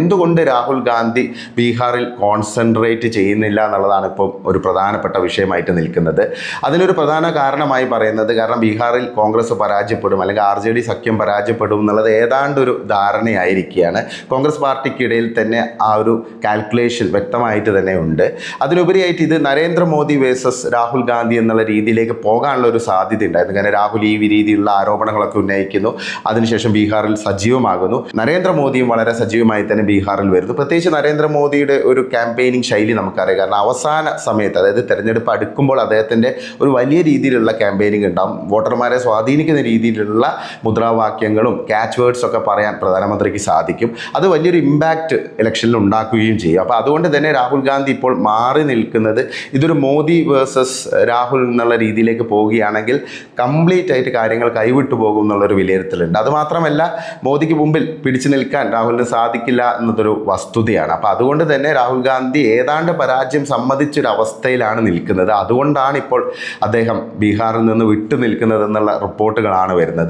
എന്തുകൊണ്ട് രാഹുൽ ഗാന്ധി ബീഹാറിൽ കോൺസെൻട്രേറ്റ് ചെയ്യുന്നില്ല എന്നുള്ളതാണ് ഇപ്പം ഒരു പ്രധാനപ്പെട്ട വിഷയമായിട്ട് നിൽക്കുന്നത്. അതിനൊരു പ്രധാന കാരണമായി പറയുന്നത് കാരണം ബീഹാറിൽ കോൺഗ്രസ് പരാജയപ്പെടും അല്ലെങ്കിൽ ആർ ജെ ഡി സഖ്യം പരാജയപ്പെടും എന്നുള്ളത് ഏതാണ്ട് ഒരു ധാരണയായിരിക്കുകയാണ്. കോൺഗ്രസ് പാർട്ടിക്കിടയിൽ തന്നെ ആ ഒരു കാൽക്കുലേഷൻ വ്യക്തമായിട്ട് തന്നെ ഉണ്ട്. അതിലുപരിയായിട്ട് ഇത് നരേന്ദ്രമോദി വേഴ്സസ് രാഹുൽ ഗാന്ധി എന്നുള്ള രീതിയിലേക്ക് പോകാനുള്ള ഒരു സാധ്യത ഉണ്ടായിരുന്നു. കാരണം രാഹുൽ ഈ രീതിയിലുള്ള ആരോപണങ്ങളൊക്കെ ഉന്നയിക്കുന്നു. അതിനുശേഷം ബീഹാറിൽ സജീവമാകുന്നു. നരേന്ദ്രമോദിയും വളരെ സജീവമായി തന്നെ ബീഹാറിൽ വരുന്നു പ്രത്യേകിച്ച് നരേന്ദ്രമോദിയുടെ ഒരു ക്യാമ്പയിനിങ് ശൈലി നമുക്കറിയാം. കാരണം അവസാന സമയത്ത് അതായത് തെരഞ്ഞെടുപ്പ് അടുക്കുമ്പോൾ അദ്ദേഹത്തിന്റെ ഒരു വലിയ രീതിയിലുള്ള ക്യാമ്പയിനിങ് ഉണ്ടാവും. വോട്ടർമാരെ സ്വാധീനിക്കുന്ന രീതിയിലുള്ള മുദ്രാവാക്യങ്ങളും ക്യാച്ച് വേർഡ്സ് ഒക്കെ പറയാൻ പ്രധാനമന്ത്രിക്ക് സാധിക്കും. അത് വലിയൊരു ഇമ്പാക്റ്റ് ഇലക്ഷനിൽ ഉണ്ടാക്കുകയും ചെയ്യും. അപ്പോൾ അതുകൊണ്ട് തന്നെ രാഹുൽ ഗാന്ധി ഇപ്പോൾ മാറി നിൽക്കുന്നത് ഇതൊരു മോദി വേഴ്സസ് രാഹുൽ എന്നുള്ള രീതിയിലേക്ക് പോവുകയാണെങ്കിൽ കംപ്ലീറ്റ് ആയിട്ട് കാര്യങ്ങൾ കൈവിട്ടു പോകും എന്നുള്ളൊരു വിലയിരുത്തലുണ്ട്. അതുമാത്രമല്ല മോദിക്ക് മുമ്പിൽ പിടിച്ചു നിൽക്കാൻ രാഹുലിന് സാധിക്കില്ല എന്നതൊരു വസ്തുതയാണ്. അപ്പോൾ അതുകൊണ്ട് തന്നെ രാഹുൽ ഗാന്ധി ഏതാണ്ട് പരാജയം സമ്മതിച്ചൊരവസ്ഥയിലാണ് നിൽക്കുന്നത്. അതുകൊണ്ടാണ് ഇപ്പോൾ അദ്ദേഹം ബീഹാറിൽ നിന്ന് വിട്ടു നിൽക്കുന്നത് എന്നുള്ള റിപ്പോർട്ടുകളാണ് വരുന്നത്.